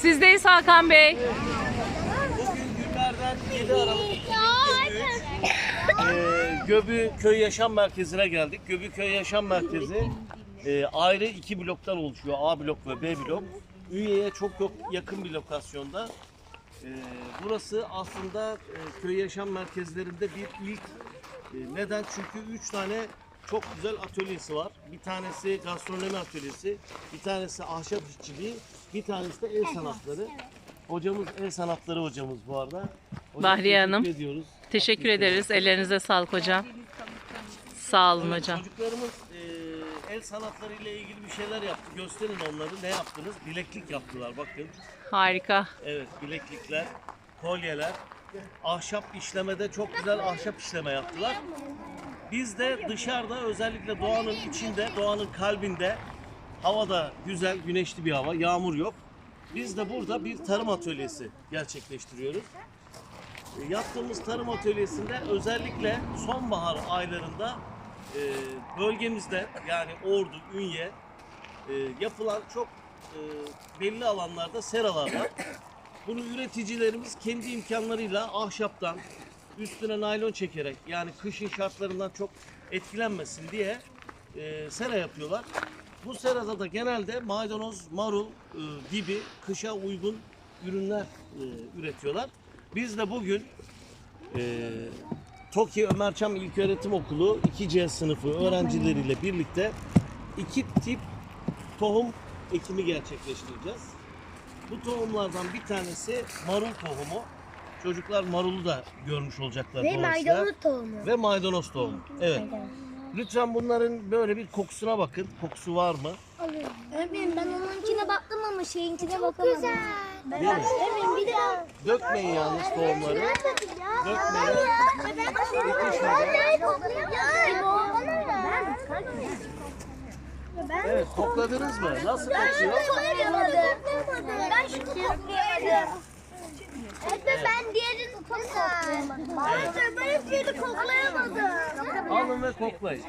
Sizdeyiz Hakan Bey. Bugün günlerden 7 Aralık 2023. Ee, Göbü Köy Yaşam Merkezi'ne geldik. Göbü Köy Yaşam Merkezi e, ayrı iki bloktan oluşuyor. A blok ve B blok. Ünye'ye çok yok, yakın bir lokasyonda. Ee, burası aslında e, köy yaşam merkezlerinde bir ilk. E, neden? Çünkü üç tane çok güzel atölyesi var. Bir tanesi gastronomi atölyesi, bir tanesi ahşap işçiliği, bir tanesi de el sanatları. Hocamız el sanatları hocamız bu arada. Hocam, Bahriye Hanım. teşekkür ediyoruz. Teşekkür ederiz. Ellerinize sağlık hocam. Sağ olun Evet, hocam. Çocuklarımız e, el sanatları ile ilgili bir şeyler yaptı. Gösterin onları. Ne yaptınız? Bileklik yaptılar bakın. Harika. Evet bileklikler, kolyeler. Ahşap işlemede çok güzel ahşap işleme yaptılar. Biz de dışarıda özellikle doğanın içinde, doğanın kalbinde havada güzel, güneşli bir hava, yağmur yok. Biz de burada bir tarım atölyesi gerçekleştiriyoruz. E, Yaptığımız tarım atölyesinde özellikle sonbahar aylarında e, bölgemizde yani Ordu, Ünye e, yapılan çok belli alanlarda seralar var. Bunu üreticilerimiz kendi imkanlarıyla ahşaptan üstüne naylon çekerek yani kışın şartlarından çok etkilenmesin diye e, sera yapıyorlar. Bu serada da genelde maydanoz, marul e, gibi kışa uygun ürünler e, üretiyorlar. Biz de bugün e, Toki Ömerçam İlköğretim Okulu 2C sınıfı öğrencileriyle birlikte iki tip tohum ekimi gerçekleştireceğiz. Bu tohumlardan bir tanesi marul tohumu. Çocuklar marulu da görmüş olacaklar Ve dolayısıyla. maydanoz tohumu. Ve maydanoz tohumu. Evet. Lütfen bunların böyle bir kokusuna bakın. Kokusu var mı? Öğretmenim ben onunkine baktım ama şeyinkine bakamadım. Güzel. Ben Değil mi? Öğretmenim bir de Dökmeyin yalnız tohumları. Dökmeyin. Evet, kokladınız mı? Nasıl kokuyor? Ben şunu koklayamadım. Evet, ben diğerini koklayamadım. Evet. Ben hiçbirini koklayamadım. Alın ve koklayın.